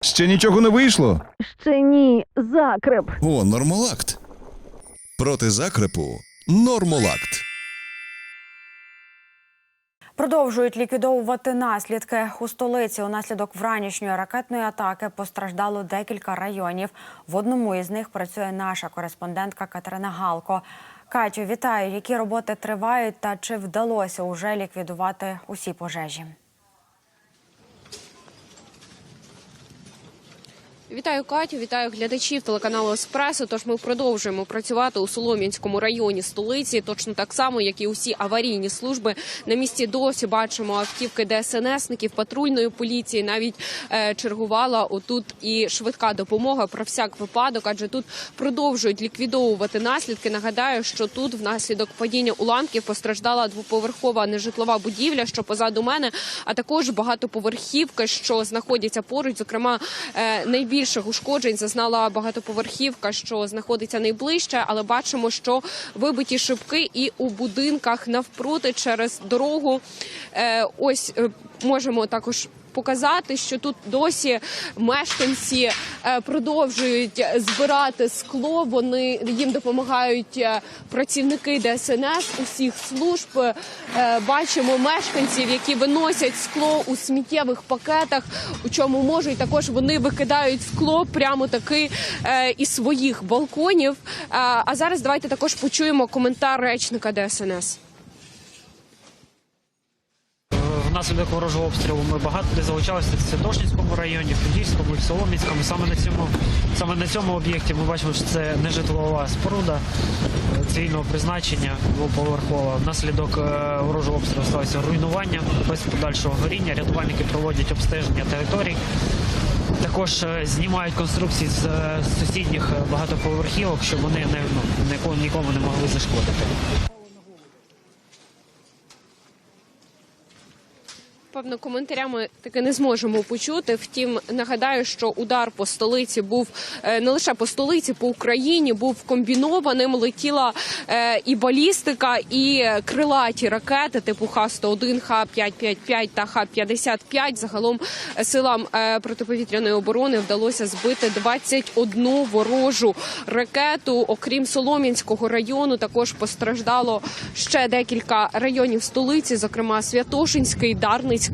Ще нічого не вийшло. Ще ні, закреп. О, нормолакт. Проти закрепу нормолакт. Продовжують ліквідовувати наслідки у столиці. Унаслідок вранішньої ракетної атаки постраждало декілька районів. В одному із них працює наша кореспондентка Катерина Галко. Катю, вітаю. Які роботи тривають та чи вдалося уже ліквідувати усі пожежі? Вітаю Катю, вітаю глядачів телеканалу Еспресо. Тож ми продовжуємо працювати у Солом'янському районі столиці, точно так само, як і усі аварійні служби. На місці досі бачимо автівки ДСНСників, патрульної поліції. Навіть е, чергувала отут і швидка допомога про всяк випадок, адже тут продовжують ліквідовувати наслідки. Нагадаю, що тут внаслідок падіння уламків постраждала двоповерхова нежитлова будівля, що позаду мене, а також багатоповерхівки, що знаходяться поруч. Зокрема, е, найбільших ушкоджень зазнала багатоповерхівка, що знаходиться найближче, але бачимо, що вибиті шибки і у будинках навпроти через дорогу. Е, Ось е, можемо також. Показати, що тут досі мешканці е, продовжують збирати скло. Вони їм допомагають е, працівники ДСНС усіх служб. Е, Бачимо мешканців, які виносять скло у сміттєвих пакетах. У чому можуть також вони викидають скло прямо таки із своїх балконів. А зараз давайте також почуємо коментар речника ДСНС. Внаслідок ворожого обстрілу ми багато де залучалися в Святошинському районі, в Подільському, в Солом'янському. Саме на цьому саме на цьому об'єкті ми бачимо, що це нежитлова споруда е, цивільного призначення двоповерхова. Внаслідок е, ворожого обстрілу сталося руйнування без подальшого горіння. Рятувальники проводять обстеження територій. Також е, знімають конструкції з сусідніх багатоповерхівок, щоб вони не ну, нікому не могли зашкодити. Певно, коментарями таки не зможемо почути. Втім, нагадаю, що удар по столиці був е, не лише по столиці, по Україні був комбінованим. Летіла е, і балістика, і крилаті ракети типу Х-101, Х-555 та Х-55. Загалом е, силам протиповітряної оборони вдалося збити 21 ворожу ракету. Окрім Солом'янського району, також постраждало ще декілька районів столиці, зокрема Святошинський, Дарницький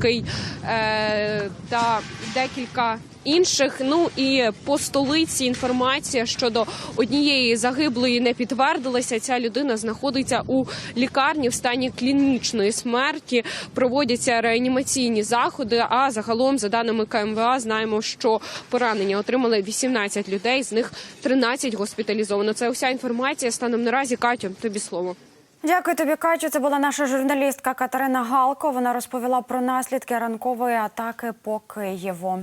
е, та декілька. Інших, ну і по столиці інформація щодо однієї загиблої не підтвердилася. Ця людина знаходиться у лікарні в стані клінічної смерті. Проводяться реанімаційні заходи. А загалом, за даними КМВА, знаємо, що поранення отримали 18 людей, з них 13 госпіталізовано. Це уся інформація станом наразі. Катю, тобі слово. Дякую тобі, Катю. Це була наша журналістка Катерина Галко. Вона розповіла про наслідки ранкової атаки по Києву.